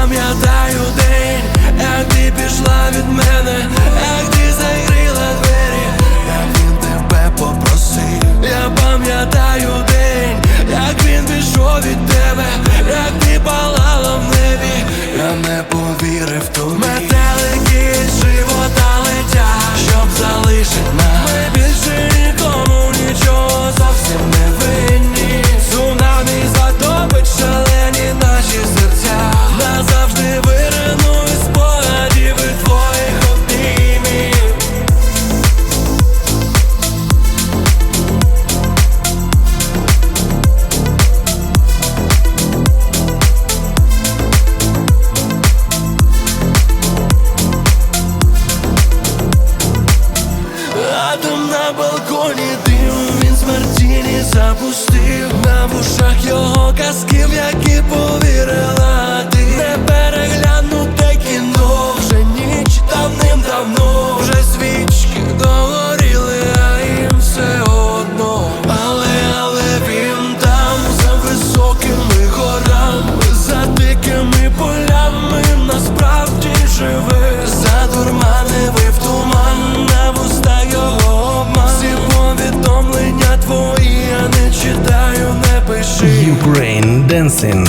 пам'ятаю день, як ти пішла від мене, як ти закрила двері, як він тебе попросив, я пам'ятаю. Ukraine Dancing.